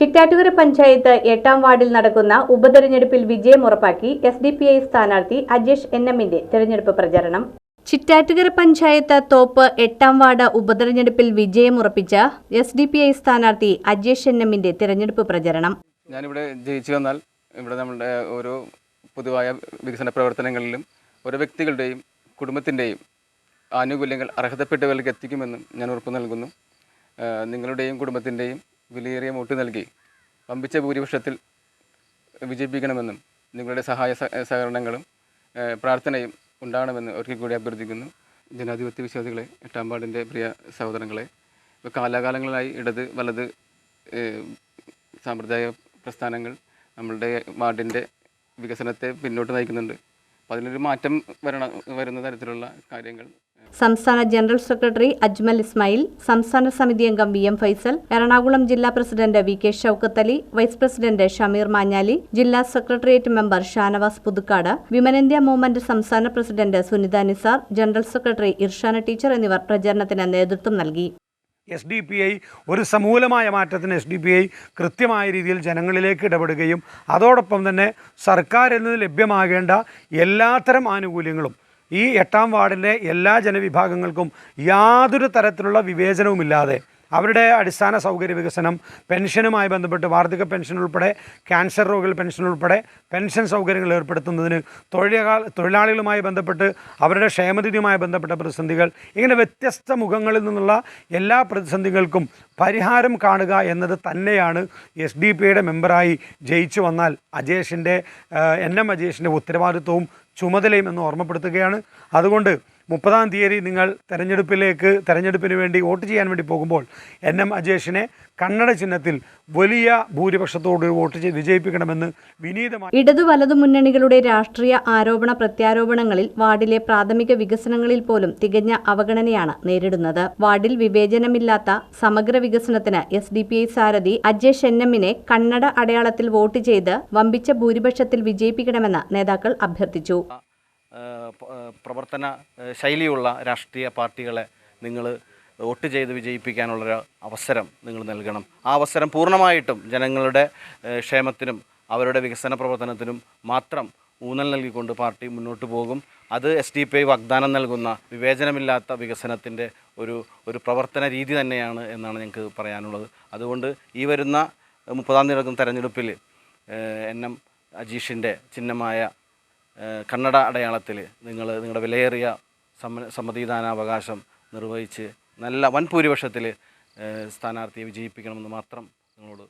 ചിറ്റാറ്റുകര പഞ്ചായത്ത് എട്ടാം വാർഡിൽ നടക്കുന്ന ഉപതെരഞ്ഞെടുപ്പിൽ വിജയം ഉറപ്പാക്കി എസ് ഡി പി ഐ സ്ഥാനാർത്ഥി അജേഷ് എൻ എമ്മിന്റെ തെരഞ്ഞെടുപ്പ് പ്രചരണം. ചിറ്റാറ്റുകര പഞ്ചായത്ത് തോപ്പ് എട്ടാം വാർഡ് ഉപതെരഞ്ഞെടുപ്പിൽ വിജയം ഉറപ്പിച്ച എസ് ഡി പി ഐ സ്ഥാനാർത്ഥി അജേഷ് എൻ എമ്മിന്റെ തെരഞ്ഞെടുപ്പ് പ്രചരണം. ഞാനിവിടെ ജയിച്ചു വന്നാൽ ഇവിടെ നമ്മുടെ ഓരോ പൊതുവായ വികസന പ്രവർത്തനങ്ങളിലും ഓരോ വ്യക്തികളുടെയും കുടുംബത്തിന്റെയും ആനുകൂല്യങ്ങൾ അർഹതപ്പെട്ടവർക്ക് എത്തിക്കുമെന്നും ഞാൻ ഉറപ്പ് നൽകുന്നു. നിങ്ങളുടെയും കുടുംബത്തിന്റെയും വിലയേറിയ വോട്ട് നൽകി വമ്പിച്ച ഭൂരിപക്ഷത്തിൽ വിജയിപ്പിക്കണമെന്നും നിങ്ങളുടെ സഹായ സഹകരണങ്ങളും പ്രാർത്ഥനയും ഉണ്ടാകണമെന്ന് ഒരിക്കൽ കൂടി അഭ്യർത്ഥിക്കുന്നു. ജനാധിപത്യ വിശ്വാസികളെ എട്ടാം പാടിന്റെ പ്രിയ സഹോദരങ്ങളെ ഇപ്പോൾ കാലാകാലങ്ങളായി ഇടത് വലത് സാമ്പ്രദായ പ്രസ്ഥാനങ്ങൾ നമ്മളുടെ വാർഡിന്റെ വികസനത്തെ പിന്നോട്ട് നയിക്കുന്നുണ്ട്. അപ്പോൾ അതിനൊരു മാറ്റം വരണ വരുന്ന തരത്തിലുള്ള കാര്യങ്ങൾ സംസ്ഥാന ജനറൽ സെക്രട്ടറി അജ്മൽ ഇസ്മായിൽ സംസ്ഥാന സമിതി അംഗം വി എം ഫൈസൽ എറണാകുളം ജില്ലാ president V K Shoukath Ali vice president Shameer Manjali ജില്ലാ secretariat member Shanavas Puthukkad women India movement സംസ്ഥാന president Sunitha Nisar general secretary Irshana teacher എന്നിവർ പ്രചരണത്തിന് നേതൃത്വം നൽകി. എസ് ഡി പി ഐ ഒരു സമൂലമായ മാറ്റത്തിന് എസ് ഡി പി ഐ കൃത്യമായ രീതിയിൽ ജനങ്ങളിലേക്ക് ഇടപെടുകയും അതോടൊപ്പം തന്നെ സർക്കാരിൽ നിന്ന് ലഭ്യമാകേണ്ട എല്ലാത്തരം ആനുകൂല്യങ്ങളും ഈ എട്ടാം വാർഡിലെ എല്ലാ ജനവിഭാഗങ്ങൾക്കും യാതൊരു തരത്തിലുള്ള വിവേചനവുമില്ലാതെ അവരുടെ അടിസ്ഥാന സൗകര്യ വികസനം പെൻഷനുമായി ബന്ധപ്പെട്ട് വാർദ്ധക്യ പെൻഷൻ ഉൾപ്പെടെ ക്യാൻസർ രോഗികൾ പെൻഷൻ ഉൾപ്പെടെ പെൻഷൻ സൗകര്യങ്ങൾ ഏർപ്പെടുത്തുന്നതിന് തൊഴിലാളി തൊഴിലാളികളുമായി ബന്ധപ്പെട്ട് അവരുടെ ക്ഷേമനിധിയുമായി ബന്ധപ്പെട്ട പ്രതിസന്ധികൾ ഇങ്ങനെ വ്യത്യസ്ത മുഖങ്ങളിൽ നിന്നുള്ള എല്ലാ പ്രതിസന്ധികൾക്കും പരിഹാരം കാണുക എന്നത് തന്നെയാണ് എസ് ഡി പി മെമ്പറായി ജയിച്ചു വന്നാൽ അജേഷിന്റെ എൻ എം അജേഷിന്റെ ഉത്തരവാദിത്വവും ചുമതലയും എന്ന് ഓർമ്മപ്പെടുത്തുകയാണ്. അതുകൊണ്ട് മുപ്പതാം തീയതി നിങ്ങൾ തെരഞ്ഞെടുപ്പിലേക്ക് തെരഞ്ഞെടുപ്പിന് വേണ്ടി വോട്ട് ചെയ്യാൻ വേണ്ടി പോകുമ്പോൾ എൻ എം അജേഷിനെ കന്നഡ ചിഹ്നത്തിൽ വലിയ ഭൂരിപക്ഷത്തോട് വോട്ട് ചെയ്ത് വിജയിപ്പിക്കണമെന്ന് വിനീതമായി ഇടതു വലതു മുന്നണികളുടെ രാഷ്ട്രീയ ആരോപണ പ്രത്യാരോപണങ്ങളിൽ വാർഡിലെ പ്രാഥമിക വികസനങ്ങളിൽ പോലും തികഞ്ഞ അവഗണനയാണ് നേരിടുന്നത്. വാർഡിൽ വിവേചനമില്ലാത്ത സമഗ്ര വികസനത്തിന് എസ് ഡി പി ഐ സാരഥി അജേഷ് എൻ എമ്മിനെ കന്നഡ അടയാളത്തിൽ വോട്ട് ചെയ്ത് വമ്പിച്ച ഭൂരിപക്ഷത്തിൽ വിജയിപ്പിക്കണമെന്ന് നേതാക്കൾ അഭ്യർത്ഥിച്ചു. പ്രവർത്തന ശൈലിയുള്ള രാഷ്ട്രീയ പാർട്ടികളെ നിങ്ങൾ വോട്ട് ചെയ്ത് വിജയിപ്പിക്കാനുള്ളൊരു അവസരം നിങ്ങൾ നൽകണം. ആ അവസരം പൂർണമായിട്ടും ജനങ്ങളുടെ ക്ഷേമത്തിനും അവരുടെ വികസന പ്രവർത്തനത്തിനും മാത്രം ഊന്നൽ നൽകിക്കൊണ്ട് പാർട്ടി മുന്നോട്ട് പോകും. അത് എസ് ഡി പി ഐ വാഗ്ദാനം നൽകുന്ന വിവേചനമില്ലാത്ത വികസനത്തിന്റെ ഒരു ഒരു പ്രവർത്തന രീതി തന്നെയാണ് എന്നാണ് ഞങ്ങൾക്ക് പറയാനുള്ളത്. അതുകൊണ്ട് ഈ വരുന്ന മുപ്പതാം തീയതി നടക്കുന്ന തെരഞ്ഞെടുപ്പിൽ എൻ എം അജീഷിന്റെ ചിഹ്നമായ കന്നഡ അടയാളത്തിൽ നിങ്ങൾ നിങ്ങളുടെ വിലയേറിയ സമ്മ സമ്മതിദാനാവകാശം നിർവഹിച്ച് നല്ല വൻ ഭൂരിപക്ഷത്തിൽ സ്ഥാനാർത്ഥിയെ വിജയിപ്പിക്കണമെന്ന് മാത്രം നിങ്ങളോട്